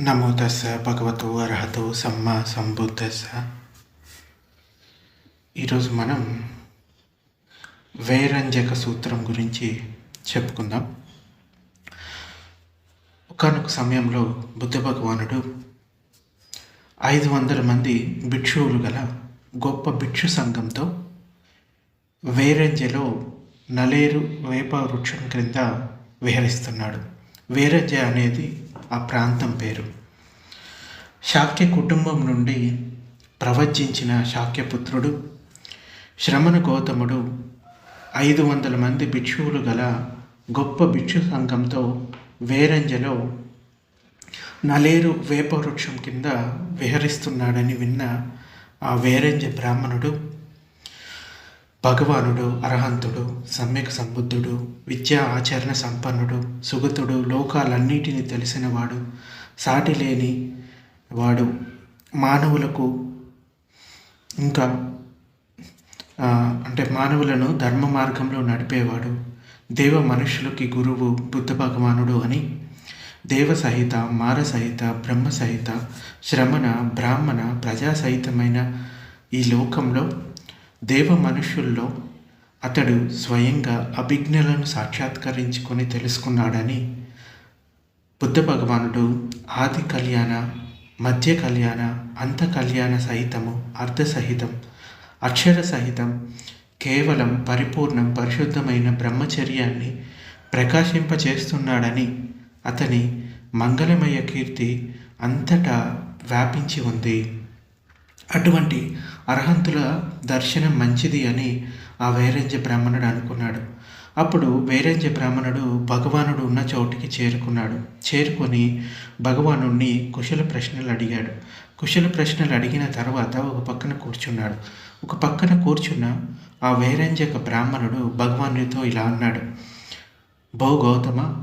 నమో తస్స భగవతో అర్హతో సమ్మ సంబుద్ధస్స. ఈరోజు మనం వైరంజక సూత్రం గురించి చెప్పుకుందాం. ఒకనొక సమయంలో బుద్ధ భగవానుడు ఐదు వందల మంది భిక్షువులు గల గొప్ప భిక్షు సంఘంతో వేరంజలో నలేరు వేప వృక్షం క్రింద విహరిస్తున్నాడు. వేరంజ అనేది ఆ ప్రాంతం పేరు. శాక్య కుటుంబం నుండి ప్రవచించిన శాక్యపుత్రుడు శ్రమణ గౌతముడు ఐదు వందల మంది భిక్షువులు గల గొప్ప భిక్షు సంఘంతో వేరంజలో నలేరు వేపవృక్షం కింద విహరిస్తున్నాడని విన్న ఆ వేరంజ బ్రాహ్మణుడు భగవానుడు అర్హంతుడు సమ్యక్ సంబుద్ధుడు విద్యా ఆచరణ సంపన్నుడు సుగతుడు లోకాలన్నిటినీ తెలిసినవాడు సాటి లేని వాడు మానవులకు ఇంకా అంటే మానవులను ధర్మ మార్గంలో నడిపేవాడు దేవ మనుషులకి గురువు బుద్ధ భగవానుడు అని దేవ సహిత మార సహిత బ్రహ్మ సహిత శ్రమణ బ్రాహ్మణ ప్రజా సహితమైన ఈ లోకంలో దేవ మనుష్యుల్లో అతడు స్వయంగా అభిజ్ఞలను సాక్షాత్కరించుకొని తెలుసుకున్నాడని బుద్ధ భగవానుడు ఆది కళ్యాణ మధ్య కళ్యాణ అంత కళ్యాణ సహితము అర్ధ సహితం అక్షర సహితం కేవలం పరిపూర్ణం పరిశుద్ధమైన బ్రహ్మచర్యాన్ని ప్రకాశింపచేస్తున్నాడని అతని మంగళమయ కీర్తి అంతటా వ్యాపించి ఉంది. అటువంటి అర్హంతుల దర్శనం మంచిది అని ఆ వైరంజ బ్రాహ్మణుడు అనుకున్నాడు. అప్పుడు వైరంజ బ్రాహ్మణుడు భగవానుడు ఉన్న చోటికి చేరుకున్నాడు. చేరుకొని భగవాను కుశల ప్రశ్నలు అడిగాడు. కుశల ప్రశ్నలు అడిగిన తర్వాత ఒక పక్కన కూర్చున్నాడు. ఒక పక్కన కూర్చున్న ఆ వైరంజక బ్రాహ్మణుడు భగవానుడితో ఇలా అన్నాడు. భో గౌతమ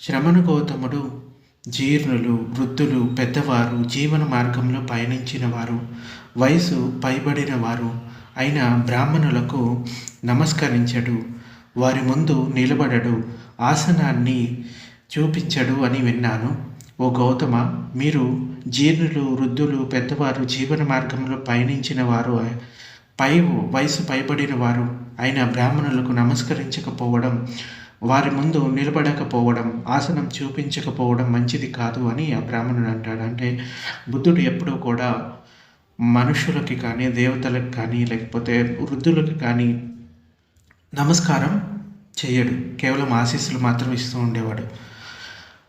శ్రమణ గౌతముడు జీర్ణులు వృద్ధులు పెద్దవారు జీవన మార్గంలో పయనించిన వారు వయసు పైబడిన వారు అయిన బ్రాహ్మణులకు నమస్కరించడు. వారి ముందు నిలబడడు. ఆసనాన్ని చూపించడు అని విన్నాను. ఓ గౌతమ మీరు జీర్ణులు వృద్ధులు పెద్దవారు జీవన మార్గంలో పయనించిన వారు పై వయసు పైబడిన వారు అయిన బ్రాహ్మణులకు నమస్కరించకపోవడం వారి ముందు నిలబడకపోవడం ఆసనం చూపించకపోవడం మంచిది కాదు అని ఆ బ్రాహ్మణుడు అంటాడు. అంటే బుద్ధుడు ఎప్పుడూ కూడా మనుషులకి కానీ దేవతలకు కానీ లేకపోతే వృద్ధులకి కానీ నమస్కారం చేయడు. కేవలం ఆశీస్సులు మాత్రం ఇస్తూ ఉండేవాడు.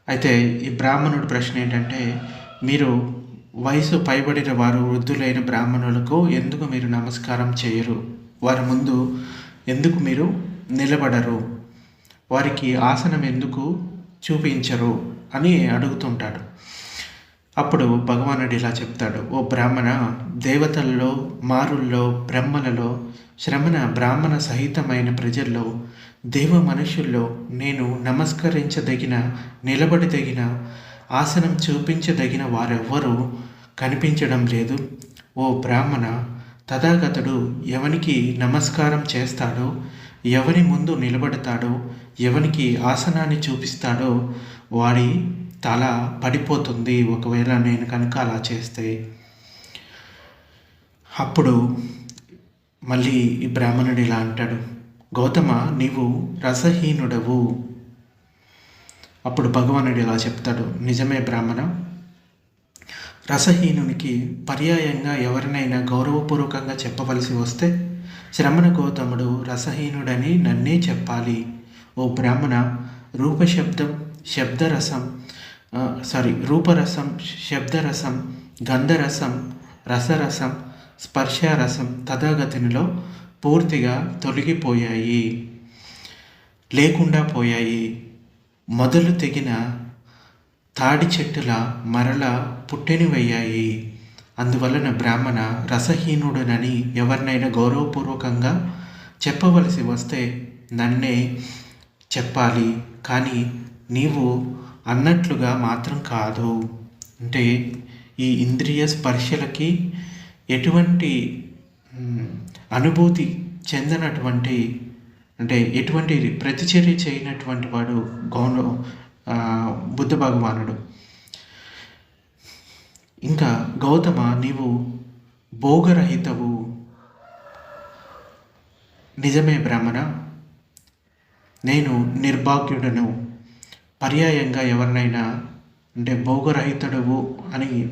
అయితే ఈ బ్రాహ్మణుడు ప్రశ్న ఏంటంటే మీరు వయసు పైబడిన వారు వృద్ధులైన బ్రాహ్మణులకు ఎందుకు మీరు నమస్కారం చేయరు? వారి ముందు ఎందుకు మీరు నిలబడరు? వారికి ఆసనం ఎందుకు చూపించరు? అని అడుగుతుంటాడు. అప్పుడు భగవానుడు ఇలా చెప్తాడు ఓ బ్రాహ్మణ దేవతల్లో మారుల్లో బ్రహ్మలలో శ్రమణ బ్రాహ్మణ సహితమైన ప్రజల్లో దేవ మనుషుల్లో నేను నమస్కరించదగిన నిలబడదగిన ఆసనం చూపించదగిన వారెవ్వరూ కనిపించడం లేదు. ఓ బ్రాహ్మణ తథాగతుడు ఎవనికి నమస్కారం చేస్తాడో ఎవరి ముందు నిలబడతాడో ఎవనికి ఆసనాన్ని చూపిస్తాడో వాడి తల పడిపోతుంది. ఒకవేళ నేను కనుక అలా చేస్తే అప్పుడు మళ్ళీ ఈ బ్రాహ్మణుడు ఇలా అంటాడు గౌతమ నీవు రసహీనుడవు. అప్పుడు భగవానుడు ఇలా చెప్తాడు నిజమే బ్రాహ్మణ రసహీనునికి పర్యాయంగా ఎవరినైనా గౌరవపూర్వకంగా చెప్పవలసి వస్తే శ్రమణ గౌతముడు రసహీనుడని నన్నే చెప్పాలి. ఓ బ్రాహ్మణ రూపశబ్దం శబ్దరసం సారీ రూపరసం శబ్దరసం గంధరసం రసరసం స్పర్శరసం తథాగతినిలో పూర్తిగా తొలగిపోయాయి లేకుండా పోయాయి. మొదలు తెగిన తాడి చెట్టుల మరల పుట్టెనివయ్యాయి. అందువలన బ్రాహ్మణ రసహీనుడనని ఎవరినైనా గౌరవపూర్వకంగా చెప్పవలసి వస్తే నన్నే చెప్పాలి. కానీ నీవు అన్నట్లుగా మాత్రం కాదు. అంటే ఈ ఇంద్రియ స్పర్శలకి ఎటువంటి అనుభూతి చెందనటువంటి అంటే ఎటువంటి ప్రతిచర్య చేయనటువంటి వాడు గౌరవ బుద్ధ భగవానుడు. ఇంకా గౌతమ నీవు భోగరహితవు. నిజమే బ్రహ్మణ. నేను నిర్భాగ్యుడను. పర్యాయంగా ఎవరినైనా అంటే భోగరహితుడవు అని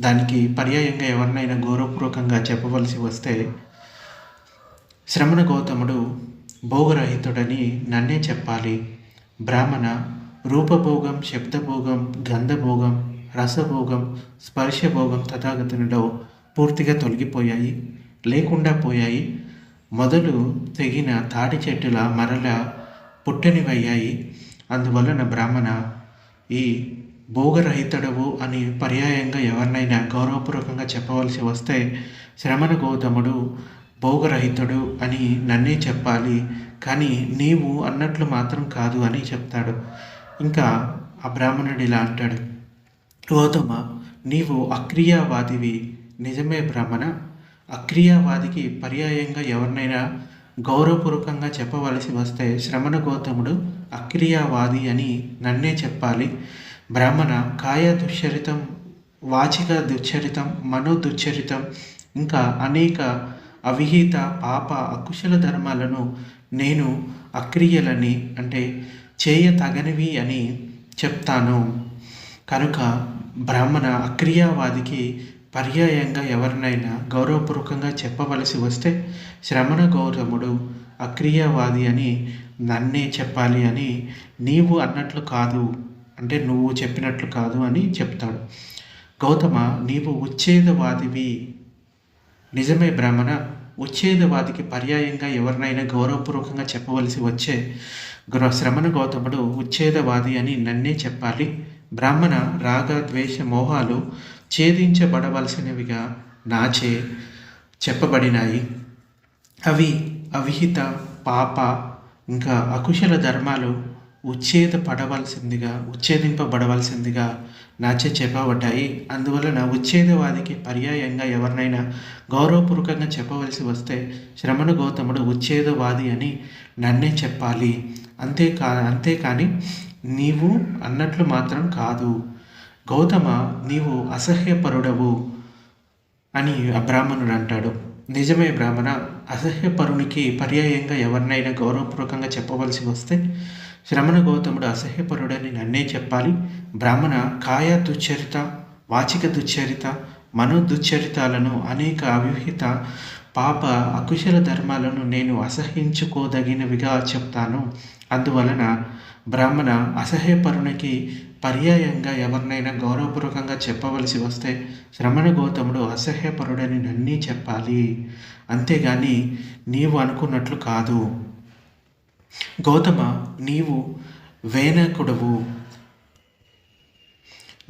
దానికి పర్యాయంగా ఎవరినైనా గౌరవపూర్వకంగా చెప్పవలసి వస్తే శ్రమణ గౌతముడు భోగరహితుడని నన్నే చెప్పాలి. బ్రాహ్మణ రూపభోగం శబ్దభోగం గంధభోగం రసభోగం స్పర్శభోగం తథాగతునిలో పూర్తిగా తొలగిపోయాయి లేకుండా పోయాయి. మొదలు తెగిన తాటి చెట్టుల మరల పుట్టనివయ్యాయి. అందువలన బ్రాహ్మణ ఈ భోగరహితుడవు అని పర్యాయంగా ఎవరినైనా గౌరవపూర్వకంగా చెప్పవలసి వస్తే శ్రమణ గౌతముడు భోగరహితుడు అని నన్నే చెప్పాలి. కానీ నీవు అన్నట్లు మాత్రం కాదు అని చెప్తాడు. ఇంకా ఆ బ్రాహ్మణుడు ఇలా అంటాడు. గౌతమ నీవు అక్రియావాదివి. నిజమే బ్రాహ్మణ. అక్రియావాదికి పర్యాయంగా ఎవరినైనా గౌరవపూర్వకంగా చెప్పవలసి వస్తే శ్రమణ గౌతముడు అక్రియావాది అని నన్నే చెప్పాలి. బ్రాహ్మణ కాయ దుశ్చరితం వాచిక దుశ్చరితం మనో దుశ్చరితం ఇంకా అనేక అవిహిత పాప అకుశల ధర్మాలను నేను అక్రియలని అంటే చేయ తగనివి అని చెప్తాను. కనుక బ్రాహ్మణ అక్రియావాదికి పర్యాయంగా ఎవరినైనా గౌరవపూర్వకంగా చెప్పవలసి వస్తే శ్రమణ గౌరముడు అక్రియావాది అని నన్నే చెప్పాలి అని నీవు అన్నట్లు కాదు అంటే నువ్వు చెప్పినట్లు కాదు అని చెప్తాడు. గౌతమ నీవు ఉచ్ఛేదవాదివి. నిజమే బ్రాహ్మణ ఉచ్ఛేదవాదికి పర్యాయంగా ఎవరినైనా గౌరవపూర్వకంగా చెప్పవలసి వచ్చే శ్రమణ గౌతముడు ఉచ్ఛేదవాది అని నన్నే చెప్పాలి. బ్రాహ్మణ రాగ ద్వేష మోహాలు ఛేదించబడవలసినవిగా నాచే చెప్పబడినాయి. అవి అవిహిత పాప ఇంకా అకుశల ధర్మాలు ఉచ్ఛేదపడవలసిందిగా ఉచ్ఛేదింపబడవలసిందిగా నాచే చెప్పబడ్డాయి. అందువలన ఉచ్ఛేదవాదికి పర్యాయంగా ఎవరినైనా గౌరవపూర్వకంగా చెప్పవలసి వస్తే శ్రమణ గౌతముడు ఉచ్ఛేదవాది అని నన్నే చెప్పాలి. అంతేకా అంతేకాని నీవు అన్నట్లు మాత్రం కాదు. గౌతమ నీవు అసహ్యపరుడవు అని ఆ బ్రాహ్మణుడు అంటాడు. నిజమే బ్రాహ్మణ అసహ్యపరునికి పర్యాయంగా ఎవరినైనా గౌరవపూర్వకంగా చెప్పవలసి వస్తే శ్రమణ గౌతముడు అసహ్యపరుడని నన్నే చెప్పాలి. బ్రాహ్మణ కాయ దుశ్చరిత వాచిక దుశ్చరిత మనో దుశ్చరితాలను అనేక అవిహిత పాప అకుశల ధర్మాలను నేను అసహించుకోదగినవిగా చెప్తాను. అందువలన బ్రాహ్మణ అసహ్యపరునికి పర్యాయంగా ఎవరినైనా గౌరవపూర్వకంగా చెప్పవలసి వస్తే శ్రమణ గౌతముడు అసహ్యపరుడని నన్నీ చెప్పాలి. అంతేగాని నీవు అనుకున్నట్లు కాదు. గౌతమ నీవు వేనకుడవు.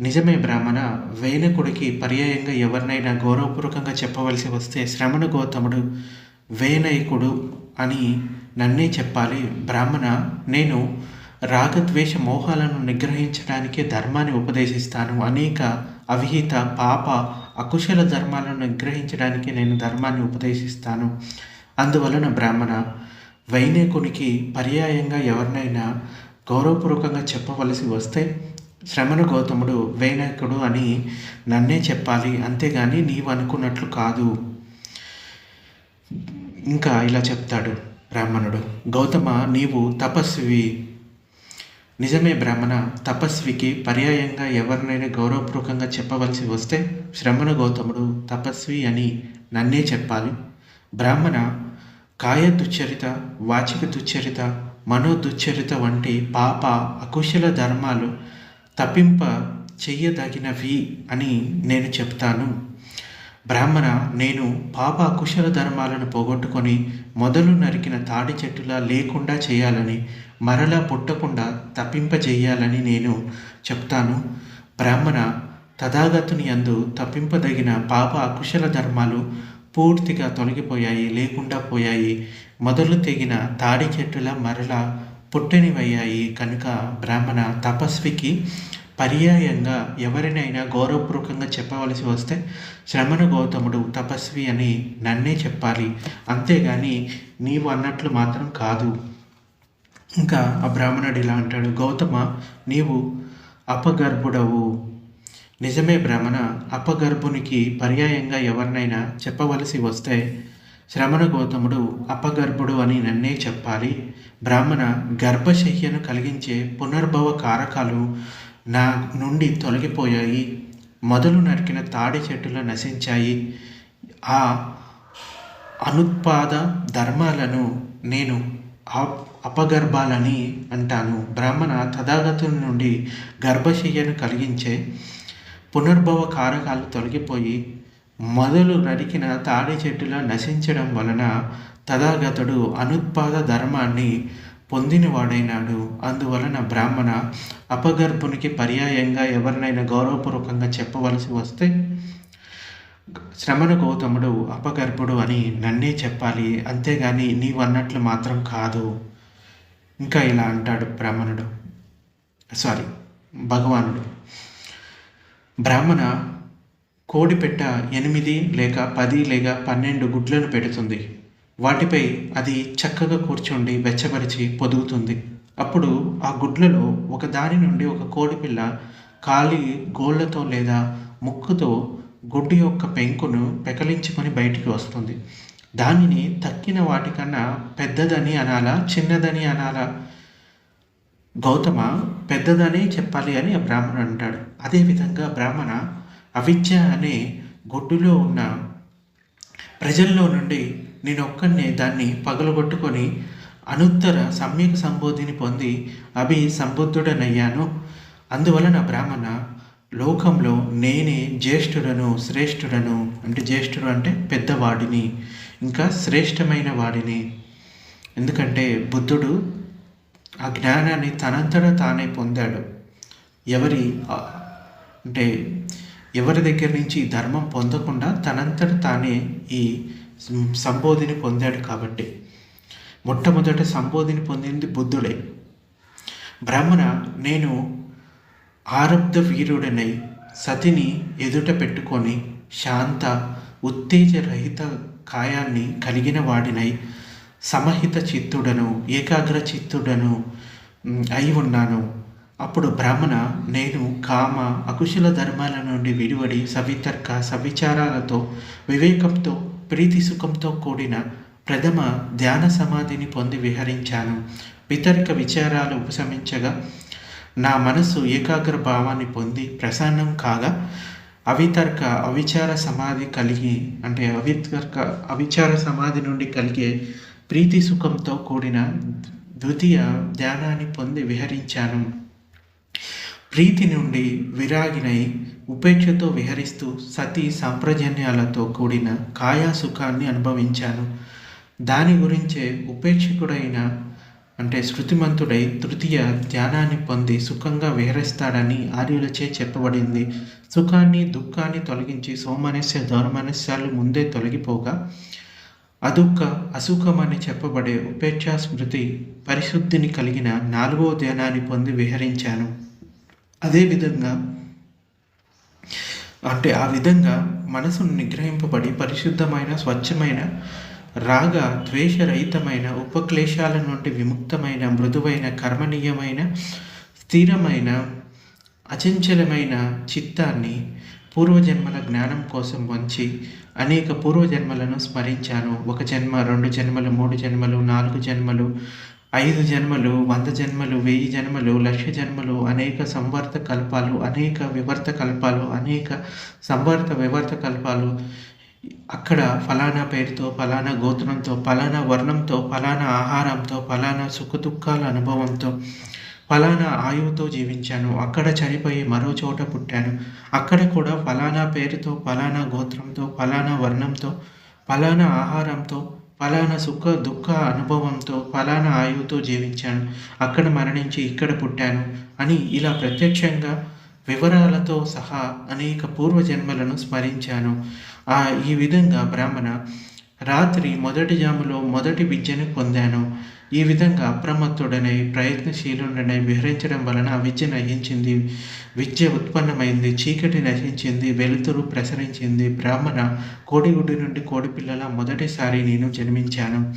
నిజమే బ్రాహ్మణ వేనకుడికి పర్యాయంగా ఎవరినైనా గౌరవపూర్వకంగా చెప్పవలసి వస్తే శ్రమణ గౌతముడు వేనయకుడు అని నన్నే చెప్పాలి. బ్రాహ్మణ నేను రాగద్వేష మోహాలను నిగ్రహించడానికే ధర్మాన్ని ఉపదేశిస్తాను. అనేక అవిహిత పాప అకుశల ధర్మాలను నిగ్రహించడానికి నేను ధర్మాన్ని ఉపదేశిస్తాను. అందువలన బ్రాహ్మణ వైనేకునికి పర్యాయంగా ఎవరినైనా గౌరవపూర్వకంగా చెప్పవలసి వస్తే శ్రమణ గౌతముడు వైనాయకుడు అని నన్నే చెప్పాలి అంతేగాని నీవు అనుకున్నట్లు కాదు. ఇంకా ఇలా చెప్తాడు బ్రాహ్మణుడు. గౌతమ నీవు తపస్వి నిజమే బ్రాహ్మణ తపస్వికి పర్యాయంగా ఎవరినైనా గౌరవపూర్వకంగా చెప్పవలసి వస్తే శ్రమణ గౌతముడు తపస్వి అని నన్నే చెప్పాలి. బ్రాహ్మణ కాయ దుచ్చరిత వాచిక దుశ్చరిత మనోదుశ్చరిత వంటి పాప అకుశల ధర్మాలు తప్పింప చెయ్యదగినవి అని నేను చెప్తాను. బ్రాహ్మణ నేను పాప అకుశల ధర్మాలను పోగొట్టుకొని మొదలు నరికిన తాడి చెట్టులా లేకుండా చేయాలని మరలా పుట్టకుండా తప్పింపజేయాలని నేను చెప్తాను. బ్రాహ్మణ తథాగతుని అందు తప్పింపదగిన పాప అకుశల ధర్మాలు పూర్తిగా తొలగిపోయాయి లేకుండా పోయాయి. మొదలు తెగిన తాడి చెట్టుల మరలా పుట్టనివయ్యాయి. కనుక బ్రాహ్మణ తపస్వికి పర్యాయంగా ఎవరినైనా గౌరవపూర్వకంగా చెప్పవలసి వస్తే శ్రమణ గౌతముడు తపస్వి అని నన్నే చెప్పాలి. అంతేగాని నీవు అన్నట్లు మాత్రం కాదు. ఇంకా ఆ బ్రాహ్మణుడు ఇలా అంటాడు గౌతమ నీవు అపగర్భుడవు. నిజమే బ్రాహ్మణ అపగర్భునికి పర్యాయంగా ఎవరినైనా చెప్పవలసి వస్తే శ్రమణ గౌతముడు అపగర్భుడు అని నన్నే చెప్పాలి. బ్రాహ్మణ గర్భశయ్యను కలిగించే పునర్భవ కారకాలు నా నుండి తొలగిపోయాయి. మొదలు నరికిన తాడి చెట్టులు నశించాయి. ఆ అనుత్పాద ధర్మాలను నేను అపగర్భాలని అంటాను. బ్రాహ్మణ తథాగతుల నుండి గర్భశయ్యను కలిగించే పునర్భవ కారకాలు తొలగిపోయి మొదలు నరికిన తాడి చెట్టులా నశించడం వలన తథాగతుడు అనుత్పాద ధర్మాన్ని పొందినవాడైనాడు. అందువలన బ్రాహ్మణ అపగర్భునికి పర్యాయంగా ఎవరినైనా గౌరవపూర్వకంగా చెప్పవలసి వస్తే శ్రమణ గౌతముడు అపగర్భుడు అని నన్నే చెప్పాలి. అంతేగాని నీవన్నట్లు మాత్రం కాదు. ఇంకా ఇలా అంటాడు బ్రాహ్మణుడు. సారీ భగవానుడు. బ్రాహ్మణ కోడిపెట్ట ఎనిమిది లేక పది లేక పన్నెండు గుడ్లను పెడుతుంది. వాటిపై అది చక్కగా కూర్చుండి వెచ్చబరిచి పొదుగుతుంది. అప్పుడు ఆ గుడ్లలో ఒక దాని నుండి ఒక కోడిపిల్ల కాలి గోళ్ళతో లేదా ముక్కుతో గుడ్డు యొక్క పెంకును పెకలించుకొని బయటికి వస్తుంది. దానిని తక్కిన వాటికన్నా పెద్దదని అనాలా చిన్నదని అనాలా? గౌతమ పెద్దదనే చెప్పాలి అని ఆ బ్రాహ్మణుడు అంటాడు. అదేవిధంగా బ్రాహ్మణ అవిద్య అనే గొడ్డులో ఉన్న ప్రజల్లో నుండి నేను ఒక్కనే దాన్ని పగలగొట్టుకొని అనుత్తర సమ్యక సంబోధిని పొంది అభి సంబుద్ధుడనయ్యాను అందువలన బ్రాహ్మణ లోకంలో నేనే జ్యేష్ఠుడను శ్రేష్ఠుడను అంటే జ్యేష్ఠుడు అంటే పెద్దవాడిని. ఇంకా శ్రేష్టమైన వాడిని. ఎందుకంటే బుద్ధుడు ఆ జ్ఞానాన్ని తనంతట తానే పొందాడు. ఎవరి అంటే ఎవరి దగ్గర నుంచి ధర్మం పొందకుండా తనంతట తానే ఈ సంబోధిని పొందాడు కాబట్టి. మొట్టమొదట సంబోధిని పొందింది బుద్ధుడే. బ్రాహ్మణ నేను ఆరబ్ధ వీరుడనై సతిని ఎదుట పెట్టుకొని శాంత ఉత్తేజరహిత కాయాన్ని కలిగిన వాడినై సమహిత చిత్తుడను ఏకాగ్ర చిత్తుడను అయి ఉన్నాను. అప్పుడు బ్రాహ్మణ నేను కామ అకుశల ధర్మాల నుండి విడివడి సవితర్క సవిచారాలతో వివేకంతో ప్రీతి సుఖంతో కూడిన ప్రథమ ధ్యాన సమాధిని పొంది విహరించాను. వితర్క విచారాలు ఉపశమించగా నా మనసు ఏకాగ్ర భావాన్ని పొంది ప్రసన్నం కాగా అవితర్క అవిచార సమాధి కలిగి అంటే అవితర్క అవిచార సమాధి నుండి కలిగే ప్రీతి సుఖంతో కూడిన ద్వితీయ ధ్యానాన్ని పొంది విహరించాను. ప్రీతి నుండి విరాగినై ఉపేక్షతో విహరిస్తూ సతీ సంప్రజన్యాలతో కూడిన కాయా సుఖాన్ని అనుభవించాను. దాని గురించే ఉపేక్షకుడైన అంటే శృతిమంతుడై తృతీయ ధ్యానాన్ని పొంది సుఖంగా విహరిస్తాడని ఆర్యులచే చెప్పబడింది. సుఖాన్ని దుఃఖాన్ని తొలగించి సోమనస్య దౌర్మనస్యాలు ముందే తొలగిపోగా అదుఃఖ అసుఖమని చెప్పబడే ఉపేక్షా స్మృతి పరిశుద్ధిని కలిగిన నాలుగో ధ్యానాన్ని పొంది విహరించాను. అదేవిధంగా అంటే ఆ విధంగా మనసును నిగ్రహింపబడి పరిశుద్ధమైన స్వచ్ఛమైన రాగ ద్వేషరహితమైన ఉపక్లేశాల నుండి విముక్తమైన మృదువైన కర్మనీయమైన స్థిరమైన అచంచలమైన చిత్తాన్ని పూర్వజన్మల జ్ఞానం కోసం వంచి అనేక పూర్వజన్మలను స్మరించాను. ఒక జన్మ రెండు జన్మలు మూడు జన్మలు నాలుగు జన్మలు ఐదు జన్మలు వంద జన్మలు వెయ్యి జన్మలు లక్ష జన్మలు అనేక సంవర్త కల్పాలు అనేక వివర్త కల్పాలు అనేక సంవర్త వివర్త కల్పాలు. అక్కడ ఫలానా పేరుతో ఫలానా గోత్రంతో ఫలానా వర్ణంతో ఫలానా ఆహారంతో ఫలానా సుఖ దుఃఖాల అనుభవంతో ఫలానా ఆయువుతో జీవించాను. అక్కడ చనిపోయి మరో చోట పుట్టాను. అక్కడ కూడా ఫలానా పేరుతో ఫలానా గోత్రంతో ఫలానా వర్ణంతో ఫలానా ఆహారంతో ఫలానా సుఖ దుఃఖ అనుభవంతో ఫలానా ఆయువుతో జీవించాను. అక్కడ మరణించి ఇక్కడ పుట్టాను అని ఇలా ప్రత్యక్షంగా వివరాలతో సహా అనేక పూర్వజన్మలను స్మరించాను. ఆ ఈ విధంగా బ్రాహ్మణ రాత్రి మొదటి జాములో మొదటి విద్యను పొందాను. ఈ విధంగా అప్రమత్తుడనై ప్రయత్నశీలుడనై విహరించడం వలన విద్య నశించింది. విద్య ఉత్పన్నమైంది చీకటి నశించింది వెలుతురు ప్రసరించింది. బ్రాహ్మణ కోడిగుడ్డు నుండి కోడిపిల్లల మొదటిసారి నేను జన్మించాను.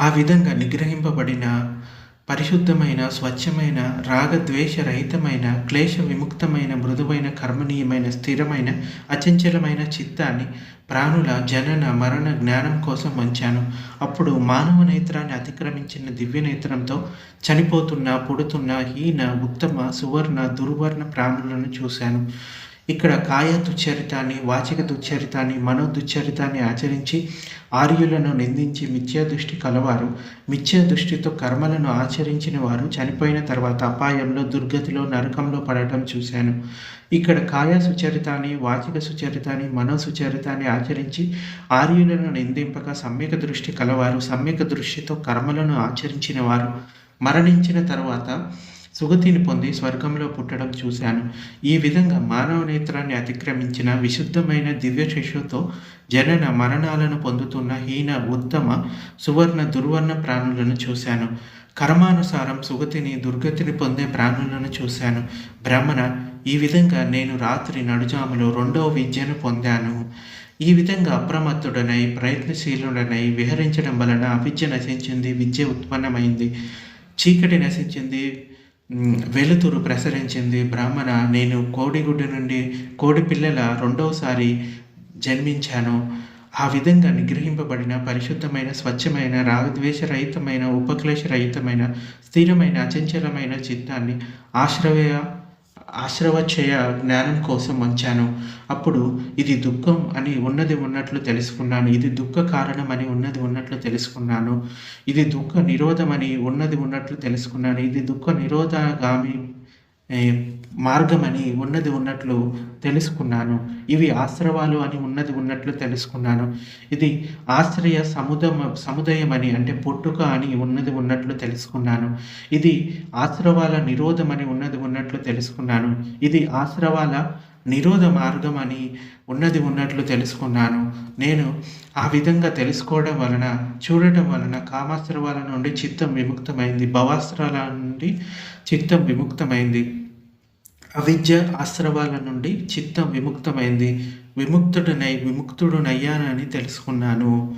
ఆ విధంగా నిగ్రహింపబడిన పరిశుద్ధమైన స్వచ్ఛమైన రాగద్వేషరహితమైన క్లేశ విముక్తమైన మృదువైన కర్మనీయమైన స్థిరమైన అచంచలమైన చిత్తాన్ని ప్రాణుల జనన మరణ జ్ఞానం కోసం వంచాను. అప్పుడు మానవ నేత్రాన్ని అతిక్రమించిన దివ్య నేత్రంతో చనిపోతున్న పుడుతున్న హీన ఉత్తమ సువర్ణ దుర్వర్ణ ప్రాణులను చూశాను. ఇక్కడ కాయ దుశ్చరితాన్ని వాచిక దుశ్చరితాన్ని మనో దుశ్చరితాన్ని ఆచరించి ఆర్యులను నిందించి మిథ్యా దృష్టి కలవారు. మిథ్యా దృష్టితో కర్మలను ఆచరించిన వారు చనిపోయిన తర్వాత అపాయంలో దుర్గతిలో నరకంలో పడటం చూశాను. ఇక్కడ కాయ సుచరితాన్ని వాచిక సుచరితాన్ని మనో సుచరితాన్ని ఆచరించి ఆర్యులను నిందింపక సమ్యక దృష్టి కలవారు. సమ్యక దృష్టితో కర్మలను ఆచరించిన వారు. మరణించిన తర్వాత సుగతిని పొంది స్వర్గంలో పుట్టడం చూశాను. ఈ విధంగా మానవ నేత్రాన్ని అతిక్రమించిన విశుద్ధమైన దివ్య శిశువుతో జనన మరణాలను పొందుతున్న హీన ఉత్తమ సువర్ణ దుర్వర్ణ ప్రాణులను చూశాను. కర్మానుసారం సుగతిని దుర్గతిని పొందే ప్రాణులను చూశాను. భ్రమణ ఈ విధంగా నేను రాత్రి నడుజాములో రెండవ విద్యను పొందాను. ఈ విధంగా అప్రమత్తుడనై ప్రయత్నశీలుడనై విహరించడం వలన అవిద్య నశించింది విద్య ఉత్పన్నమైంది చీకటి నశించింది వెలుతురు ప్రసరించింది బ్రాహ్మణ నేను కోడిగుడ్డు నుండి కోడి పిల్లల రెండవసారి జన్మించాను. ఆ విధంగా నిగ్రహింపబడిన పరిశుద్ధమైన స్వచ్ఛమైన రాగద్వేషరహితమైన ఉపక్లేశరహితమైన స్థిరమైన అచంచలమైన చిత్తాన్ని ఆశ్రయ ఆశ్రవచ్చయ జ్ఞానం కోసం వంచాను. అప్పుడు ఇది దుఃఖం అని ఉన్నది ఉన్నట్లు తెలుసుకున్నాను. ఇది దుఃఖ కారణం అని ఉన్నది ఉన్నట్లు తెలుసుకున్నాను. ఇది దుఃఖ నిరోధమని ఉన్నది ఉన్నట్లు తెలుసుకున్నాను. ఇది దుఃఖ నిరోధగామి మార్గమని ఉన్నది ఉన్నట్లు తెలుసుకున్నాను. ఇవి ఆశ్రవాలు అని ఉన్నది ఉన్నట్లు తెలుసుకున్నాను. ఇది ఆశ్రయ సముదమ అని అంటే పుట్టుక అని ఉన్నది ఉన్నట్లు తెలుసుకున్నాను. ఇది ఆశ్రవాల నిరోధమని ఉన్నది ఉన్నట్లు తెలుసుకున్నాను. ఇది ఆశ్రవాల నిరోధ మార్గం అని ఉన్నది ఉన్నట్లు తెలుసుకున్నాను. నేను ఆ విధంగా తెలుసుకోవడం వలన చూడటం వలన కామాస్త్రవాల నుండి చిత్తం విముక్తమైంది. భవాస్త్రాల నుండి చిత్తం విముక్తమైంది. అవిద్య ఆశ్రవాల నుండి చిత్తం విముక్తమైంది. విముక్తుడనై విముక్తుడునయ్యానని తెలుసుకున్నాను.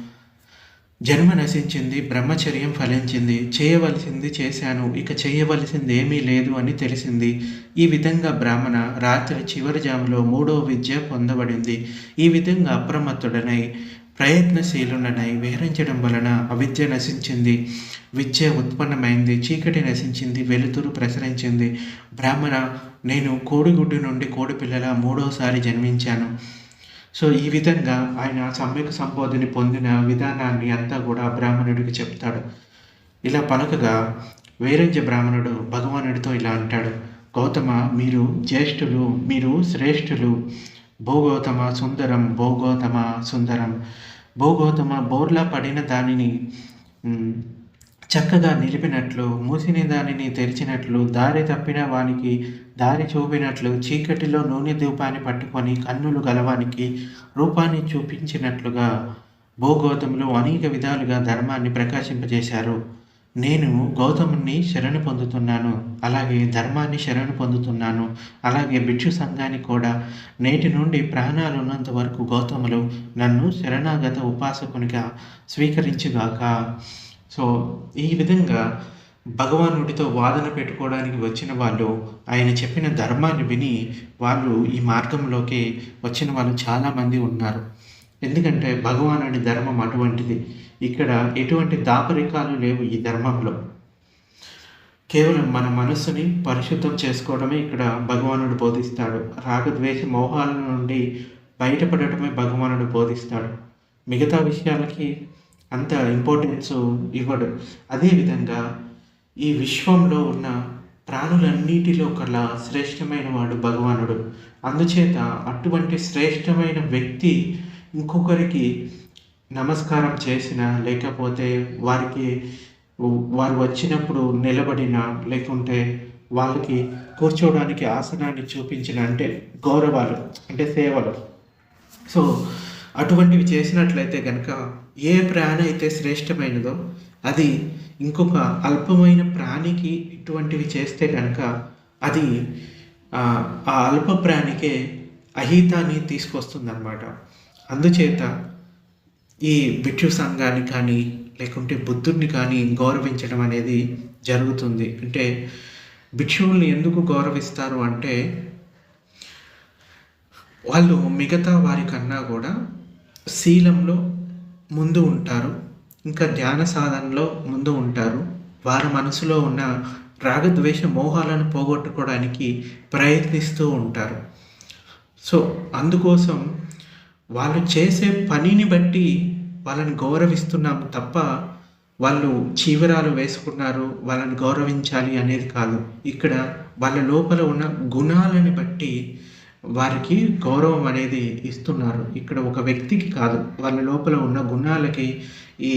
జన్మ నశించింది బ్రహ్మచర్యం ఫలించింది చేయవలసింది చేశాను ఇక చేయవలసింది ఏమీ లేదు అని తెలిసింది. ఈ విధంగా బ్రాహ్మణ రాత్రి చివరి జాములో మూడో విద్య పొందబడింది. ఈ విధంగా అప్రమత్తుడనై ప్రయత్నశీలుడనై విహరించడం వలన అవిద్య నశించింది. విద్య ఉత్పన్నమైంది చీకటి నశించింది వెలుతురు ప్రసరించింది. బ్రాహ్మణ నేను కోడిగుడ్డు నుండి కోడి పిల్లల మూడోసారి జన్మించాను. సో ఈ విధంగా ఆయన సమ్యక్ సంబోధిని పొందిన విధానాన్ని అంతా కూడా బ్రాహ్మణుడికి చెప్తాడు. ఇలా పలకగా వేరంజ బ్రాహ్మణుడు భగవానుడితో ఇలా అంటాడు గౌతమ మీరు జ్యేష్ఠులు మీరు శ్రేష్ఠులు. భూగౌతమ సుందరం భూగౌతమ సుందరం. భూగౌతమ బోర్లా పడిన దానిని చక్కగా నిలిపినట్లు మూసిన దానిని తెరిచినట్లు దారి తప్పిన వానికి దారి చూపినట్లు చీకటిలో నూనె దీపాన్ని పట్టుకొని కన్నులు గలవానికి రూపాన్ని చూపించినట్లుగా భూగౌతములు అనేక విధాలుగా ధర్మాన్ని ప్రకాశింపజేశారు. నేను గౌతముని శరణు పొందుతున్నాను. అలాగే ధర్మాన్ని శరణు పొందుతున్నాను. అలాగే భిక్షు సంఘాన్ని కూడా. నేటి నుండి ప్రాణాలు ఉన్నంత వరకు గౌతములు నన్ను శరణాగత ఉపాసకునిగా స్వీకరించుగాక. సో ఈ విధంగా భగవానుడితో వాదన పెట్టుకోవడానికి వచ్చిన వాళ్ళు ఆయన చెప్పిన ధర్మాన్ని విని వాళ్ళు ఈ మార్గంలోకి వచ్చిన వాళ్ళు చాలామంది ఉన్నారు. ఎందుకంటే భగవానుడి ధర్మం అటువంటిది. ఇక్కడ ఎటువంటి దాపరికాలు లేవు ఈ ధర్మంలో. కేవలం మన మనస్సుని పరిశుద్ధం చేసుకోవడమే ఇక్కడ భగవానుడు బోధిస్తాడు. రాగద్వేష మోహాల నుండి బయటపడటమే భగవానుడు బోధిస్తాడు. మిగతా విషయాలకి అంత ఇంపార్టెన్స్ ఇవ్వడు. అదేవిధంగా ఈ విశ్వంలో ఉన్న ప్రాణులన్నిటిలో కల్లా శ్రేష్టమైన వాడు భగవానుడు. అందుచేత అటువంటి శ్రేష్టమైన వ్యక్తి ఇంకొకరికి నమస్కారం చేసిన లేకపోతే వారికి వారు వచ్చినప్పుడు నిలబడిన లేకుంటే వాళ్ళకి కూర్చోవడానికి ఆసనాన్ని చూపించిన అంటే గౌరవాలు అంటే సేవలు. సో అటువంటివి చేసినట్లయితే కనుక ఏ ప్రాణి అయితే శ్రేష్టమైనదో అది ఇంకొక అల్పమైన ప్రాణికి ఇటువంటివి చేస్తే కనుక అది ఆ అల్ప ప్రాణికే అహితాన్ని తీసుకొస్తుందన్నమాట. అందుచేత ఈ భిక్షు సంఘాన్ని కానీ లేకుంటే బుద్ధుడిని కానీ గౌరవించడం అనేది జరుగుతుంది. అంటే భిక్షువుల్ని ఎందుకు గౌరవిస్తారు అంటే వాళ్ళు మిగతా వారికన్నా కూడా శీలంలో ముందు ఉంటారు. ఇంకా ధ్యాన సాధనలో ముందు ఉంటారు. వారి మనసులో ఉన్న రాగద్వేష మోహాలను పోగొట్టుకోవడానికి ప్రయత్నిస్తూ ఉంటారు. సో అందుకోసం వాళ్ళు చేసే పనిని బట్టి వాళ్ళని గౌరవిస్తున్నాం తప్ప వాళ్ళు చీవరాలు వేసుకున్నారు వాళ్ళని గౌరవించాలి అనేది కాదు. ఇక్కడ వాళ్ళ లోపల ఉన్న గుణాలని బట్టి వారికి గౌరవం అనేది ఇస్తున్నారు. ఇక్కడ ఒక వ్యక్తికి కాదు. వాళ్ళ లోపల ఉన్న గుణాలకి ఈ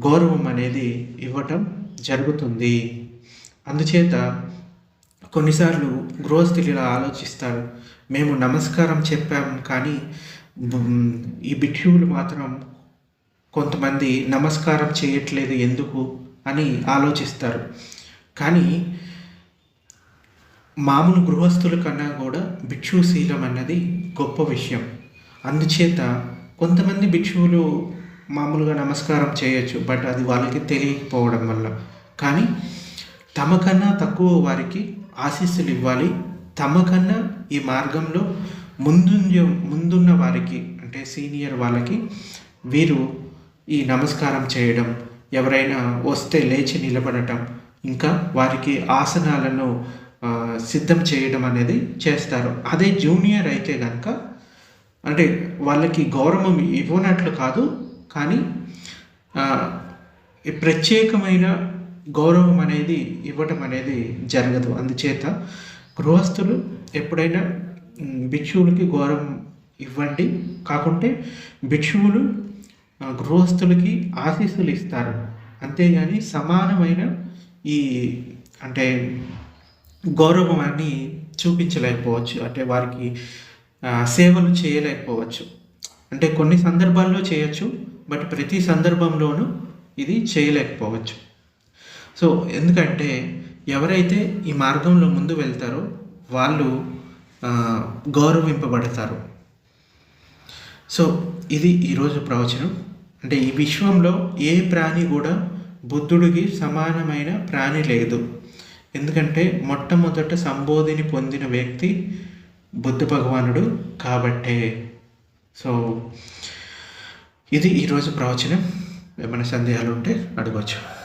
గౌరవం అనేది ఇవ్వటం జరుగుతుంది. అందుచేత కొన్నిసార్లు గృహస్థులు ఇలా ఆలోచిస్తారు. మేము నమస్కారం చెప్పాము కానీ ఈ భిక్షువులు మాత్రం కొంతమంది నమస్కారం చేయట్లేదు ఎందుకు అని ఆలోచిస్తారు. కానీ మామూలు గృహస్థుల కన్నా కూడా భిక్షుశీలం అన్నది గొప్ప విషయం. అందుచేత కొంతమంది భిక్షువులు మామూలుగా నమస్కారం చేయొచ్చు బట్ అది వాళ్ళకి తెలియకపోవడం వల్ల. కానీ తమకన్నా తక్కువ వారికి ఆశీస్సులు ఇవ్వాలి. తమకన్నా ఈ మార్గంలో ముందు ముందున్న వారికి అంటే సీనియర్ వాళ్ళకి వీరు ఈ నమస్కారం చేయడం ఎవరైనా వస్తే లేచి నిలబడటం ఇంకా వారికి ఆసనాలను సిద్ధం చేయడం అనేది చేస్తారు. అదే జూనియర్ అయితే కనుక అంటే వాళ్ళకి గౌరవం ఇవ్వనట్లు కాదు కానీ ప్రత్యేకమైన గౌరవం అనేది ఇవ్వటం అనేది జరగదు. అందుచేత గృహస్థులు ఎప్పుడైనా భిక్షువులకి గౌరవం ఇవ్వండి. కాకుంటే భిక్షువులు గృహస్థులకి ఆశీస్సులు ఇస్తారు. అంతేగాని సమానమైన ఈ అంటే గౌరవాన్ని చూపించలేకపోవచ్చు. అంటే వారికి సేవలు చేయలేకపోవచ్చు. అంటే కొన్ని సందర్భాల్లో చేయొచ్చు బట్ ప్రతి సందర్భంలోనూ ఇది చేయలేకపోవచ్చు. సో ఎందుకంటే ఎవరైతే ఈ మార్గంలో ముందు వెళ్తారో వాళ్ళు గౌరవింపబడతారు. సో ఇది ఈరోజు ప్రవచనం. అంటే ఈ విశ్వంలో ఏ ప్రాణి కూడా బుద్ధుడికి సమానమైన ప్రాణి లేదు. ఎందుకంటే మొట్టమొదట సంబోధిని పొందిన వ్యక్తి బుద్ధ భగవానుడు కాబట్టే. సో ఇది ఈరోజు ప్రవచనం. ఏమైనా సందేహాలు ఉంటే అడగవచ్చు